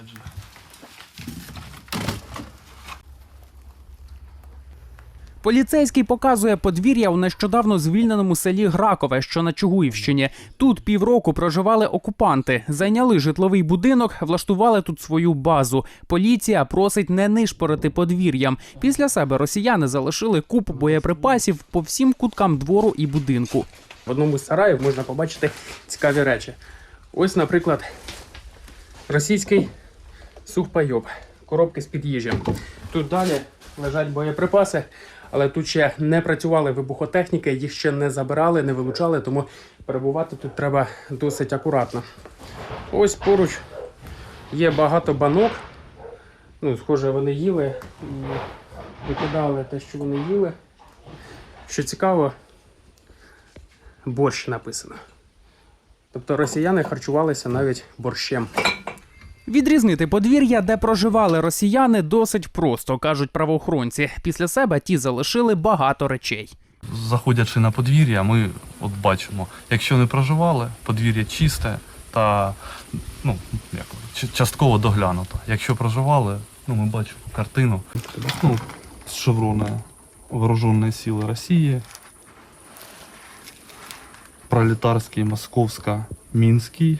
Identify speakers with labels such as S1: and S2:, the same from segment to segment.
S1: посаджена. Поліцейський показує подвір'я у нещодавно звільненому селі Гракове, що на Чугуївщині. Тут півроку проживали окупанти, зайняли житловий будинок, влаштували тут свою базу. Поліція просить не нишпорити подвір'ям. Після себе росіяни залишили купу боєприпасів по всім куткам двору і будинку. В одному з сараїв можна побачити цікаві речі. Ось, наприклад, російський сухпайок, коробки з під їжі. Тут далі лежать боєприпаси, але тут ще не працювали вибухотехніки, їх ще не забирали, не вилучали, тому перебувати тут треба досить акуратно. Ось поруч є багато банок. Ну, схоже, вони їли і викидали те, що вони їли. Що цікаво, борщ написано. Тобто росіяни харчувалися навіть борщем. Відрізнити подвір'я, де проживали росіяни, досить просто, кажуть правоохоронці. Після себе ті залишили багато речей.
S2: Заходячи на подвір'я, ми от бачимо, якщо не проживали, подвір'я чисте та ну, як, частково доглянуто. Якщо проживали, ну, ми бачимо картину ну, з шеврона Вооруженные сили Росії, Пролетарський, Московська, Мінський.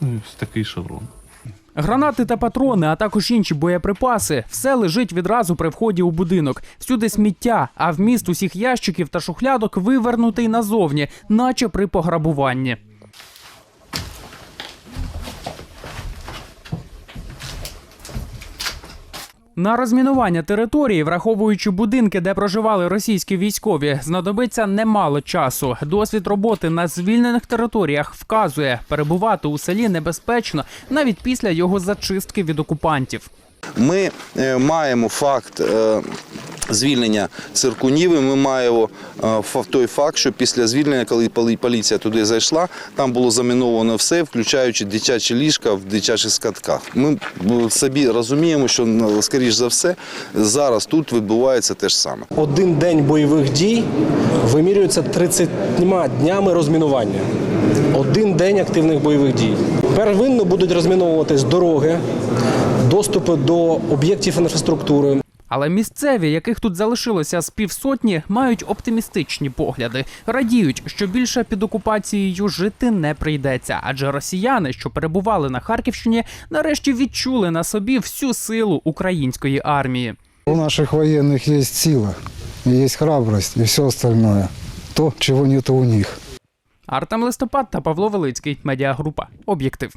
S2: Ну, і ось такий шеврон.
S1: Гранати та патрони, а також інші боєприпаси все лежить відразу при вході у будинок. Всюди сміття, а вміст усіх ящиків та шухлядок вивернутий назовні, наче при пограбуванні. На розмінування території, враховуючи будинки, де проживали російські військові, знадобиться немало часу. Досвід роботи на звільнених територіях вказує, перебувати у селі небезпечно навіть після його зачистки від окупантів.
S3: Ми е, маємо факт е, звільнення Циркуніви. Ми маємо е, той факт, що після звільнення, коли поліція туди зайшла, там було заміновано все, включаючи дитячі ліжка в дитячих скатках. Ми собі розуміємо, що ну, скоріш за все зараз тут відбувається те ж саме.
S4: Один день бойових дій вимірюється 30 днями розмінування. Один день активних бойових дій. Первинно будуть розміновуватись дороги, доступи до об'єктів інфраструктури.
S1: Але місцеві, яких тут залишилося з півсотні, мають оптимістичні погляди. Радіють, що більше під окупацією жити не прийдеться, адже росіяни, що перебували на Харківщині, нарешті відчули на собі всю силу української армії.
S5: У наших военных есть сила, есть храбрость и все остальное. То, чего нет у них.
S1: Артем Листопад та Павло Велицький. Медіагрупа. Об'єктив.